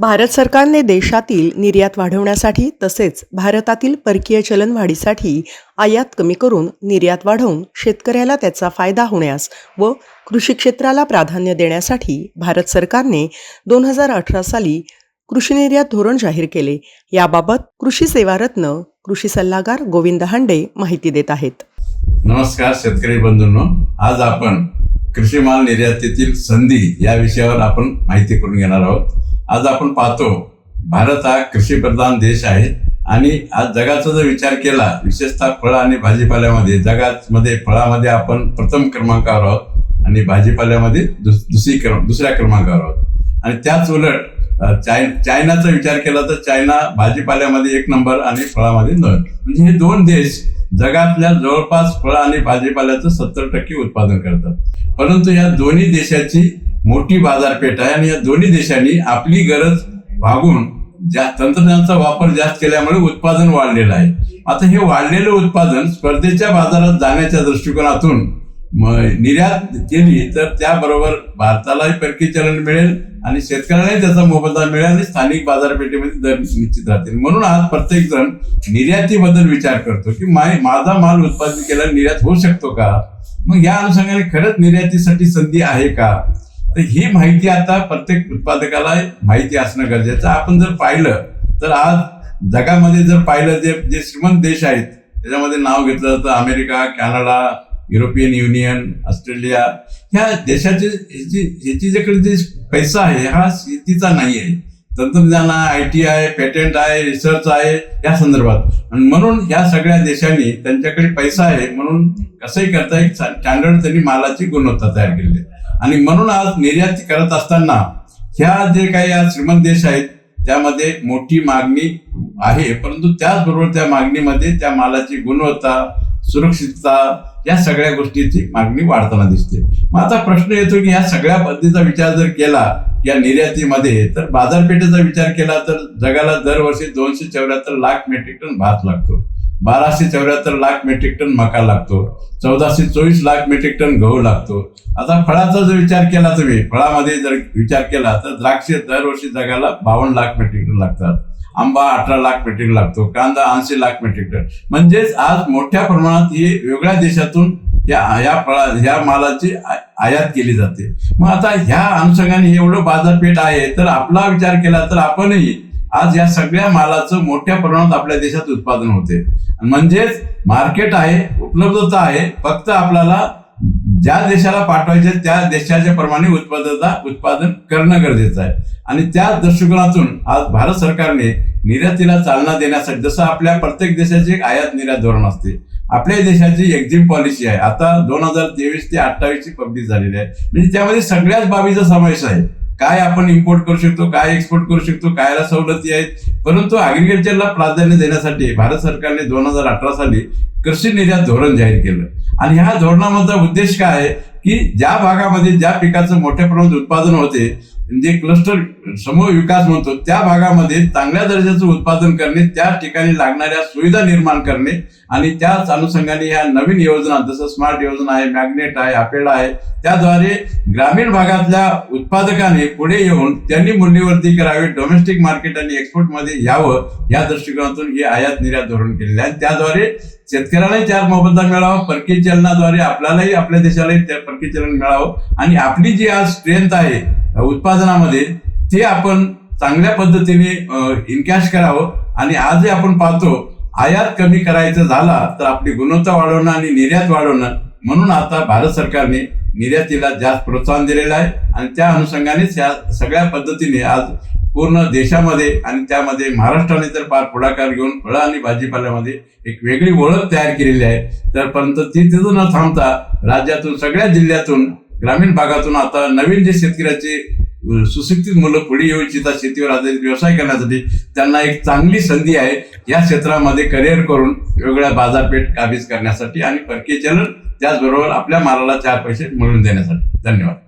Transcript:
भारत सरकारने देशातील निर्यात वाढवण्यासाठी तसेच भारतातील परकीय चलनवाढीसाठी आयात कमी करून निर्यात वाढवून शेतकऱ्याला त्याचा फायदा होण्यास व कृषी क्षेत्राला प्राधान्य देण्यासाठी भारत सरकारने दोन हजार अठरा साली कृषी निर्यात धोरण जाहीर केले. याबाबत कृषी सेवारत्न कृषी सल्लागार गोविंद हांडे माहिती देत आहेत. नमस्कार शेतकरी बंधूंनो. आज आपण कृषी माल निर्यातीतील संधी या विषयावर आपण माहिती करून घेणार आहोत. आज आपण पाहतो भारत हा कृषीप्रधान देश आहे आणि आज जगाचा जर विचार केला विशेषतः फळं आणि भाजीपाल्यामध्ये जगामध्ये फळामध्ये आपण प्रथम क्रमांकावर आहोत आणि भाजीपाल्यामध्ये दुस- दुसरी क्रम दुसऱ्या क्रमांकावर आहोत. आणि त्याच उलट चाय चायनाचा विचार केला तर चायना भाजीपाल्यामध्ये एक नंबर आणि फळामध्ये दोन. म्हणजे हे दोन देश जगातल्या जवळपास फळं आणि भाजीपाल्याचं सत्तर टक्के उत्पादन करतात. परंतु या दोन्ही देशाची मोठी बाजारपेठ आहे आणि या दोन्ही देशांनी आपली गरज भागून जास्त तंत्रज्ञानाचा वापर जास्त केल्यामुळे उत्पादन वाढलेलं आहे. आता हे वाढलेलं उत्पादन स्पर्धेच्या बाजारात जाण्याच्या दृष्टिकोनातून निर्यात केली तर त्याबरोबर भारतालाही परकी चलन मिळेल आणि शेतकऱ्यालाही त्याचा मोबदला मिळेल आणि स्थानिक बाजारपेठेमध्ये दर निश्चित राहतील. म्हणून आज प्रत्येक जण निर्यातीबद्दल विचार करतो की माय माझा माल उत्पादित केला निर्यात होऊ शकतो का? मग या अनुषंगाने खरंच निर्यातीसाठी संधी आहे का? तर ही माहिती आता प्रत्येक उत्पादकाला माहिती असणं गरजेचं आपण जर पाहिलं तर आज जगामध्ये जर पाहिलं जे जे श्रीमंत देश आहेत त्याच्यामध्ये नाव घेतलं जातं America Canada European union Australia. ह्या देशाचे ह्याची ह्याची ज्याकडे जे पैसा आहे हा शेतीचा नाही आहे. तंत्रज्ञान आहे आय टी आहे पेटंट आहे रिसर्च आहे या संदर्भात. आणि म्हणून या सगळ्या देशांनी त्यांच्याकडे पैसा आहे म्हणून कसंही करता एक स्टँडर्ड त्यांनी मालाची गुणवत्ता तयार केली आहे. आणि म्हणून आज निर्यात करत असताना ह्या जे काही आज श्रीमंत देश आहेत त्यामध्ये मोठी मागणी आहे. परंतु त्याचबरोबर त्या मागणीमध्ये त्या मालाची गुणवत्ता सुरक्षितता या सगळ्या गोष्टीची मागणी वाढताना दिसते. मग आता प्रश्न येतो की या सगळ्या पद्धतीचा विचार जर केला या निर्यातीमध्ये तर बाजारपेठेचा विचार केला तर जगाला दरवर्षी दोनशे चौऱ्याहत्तर लाख मेट्रिक टन भात लागतो. बाराशे चौऱ्याहत्तर लाख मेट्रिक टन मका लागतो. चौदाशे चोवीस लाख मेट्रिक टन गहू लागतो. आता फळाचा जर विचार केला तुम्ही फळामध्ये जर विचार केला तर द्राक्षे दरवर्षी जगाला बावन्न लाख मेट्रिक टन लागतात. आंबा अठरा लाख मेट्रिक लागतो कांदा ऐंशी लाख मेट्रिक टन. म्हणजेच आज मोठ्या प्रमाणात हे वेगळ्या देशातून या या फळा ह्या मालाची आयात केली जाते. मग आता ह्या अनुषंगाने एवढं बाजारपेठ आहे तर आपला विचार केला तर आपणही आज या सगळ्या मालाचं मोठ्या प्रमाणात आपल्या देशात उत्पादन होते. म्हणजेच मार्केट आहे उपलब्धता आहे फक्त आपल्याला ज्या देशाला पाठवायचे त्या देशाच्या प्रमाणे उत्पादनता उत्पादन करणं गरजेचं आहे. आणि त्या दृष्टिकोनातून आज भारत सरकारने निर्यातीला चालना देण्यासाठी जसं आपल्या प्रत्येक देशाचे एक आयात निर्यात धोरण असते आपल्या देशाची एक्झिम पॉलिसी आहे. आता दोन हजार तेवीस ते अठ्ठावीस ची पब्लिश झालेली आहे. म्हणजे त्यामध्ये सगळ्याच बाबीचा समावेश आहे. काय आपण इम्पोर्ट करू शकतो काय एक्सपोर्ट करू शकतो कायला सवलती आहेत. परंतु ॲग्रिकल्चरला प्राधान्य देण्यासाठी भारत सरकारने दोन हजार अठरा साली कृषी निर्यात धोरण जाहीर केलं. आणि ह्या धोरणामधला उद्देश काय आहे? की ज्या भागामध्ये ज्या पिकाचं मोठ्या प्रमाणात उत्पादन होते जे क्लस्टर समूह विकास म्हणतो त्या भागामध्ये चांगल्या दर्जाचं उत्पादन करणे त्या ठिकाणी लागणाऱ्या सुविधा निर्माण करणे आणि त्याच अनुषंगाने ह्या नवीन योजना जसं स्मार्ट योजना आहे मॅग्नेट आहे आपेडा आहे त्याद्वारे ग्रामीण भागातल्या उत्पादकाने पुढे येऊन त्यांनी मूल्यवर्ती करावी डोमेस्टिक मार्केट आणि एक्सपोर्टमध्ये यावं या दृष्टिकोनातून हे आयात निर्यात धोरण केलेले आहे. त्याद्वारे शेतकऱ्यालाही चार मोबदला मिळावा परकीय चलनाद्वारे आपल्यालाही आपल्या देशालाही त्या परकीय चलन मिळावं आणि आपली जी आज स्ट्रेंथ आहे उत्पादनामध्ये ते आपण चांगल्या पद्धतीने इनकॅश करावं आणि आजही आपण पाहतो आयात कमी करायचं झाला तर आपली गुणवत्ता वाढवणं आणि निर्यात वाढवणं म्हणून आता भारत सरकारने निर्यातीला जास्त प्रोत्साहन दिलेलं आहे आणि त्या अनुषंगानेच या सगळ्या पद्धतीने आज पूर्ण देशामध्ये आणि त्यामध्ये महाराष्ट्राने तर फार पुढाकार घेऊन फळं आणि भाजीपाल्यामध्ये एक वेगळी ओळख तयार केलेली आहे. तर परंतु ती तिथून न थांबता राज्यातून सगळ्या जिल्ह्यातून ग्रामीण भागातून आता नवीन जे शेतकऱ्याचे सुशिक्षित मुलं पुढे येऊ इच्छितात शेतीवर आधारित व्यवसाय करण्यासाठी त्यांना एक चांगली संधी आहे या क्षेत्रामध्ये करिअर करून वेगवेगळ्या बाजारपेठ काबीज करण्यासाठी आणि परकीय चलन त्याचबरोबर आपल्या मालाला चार पैसे मिळवून देण्यासाठी. धन्यवाद.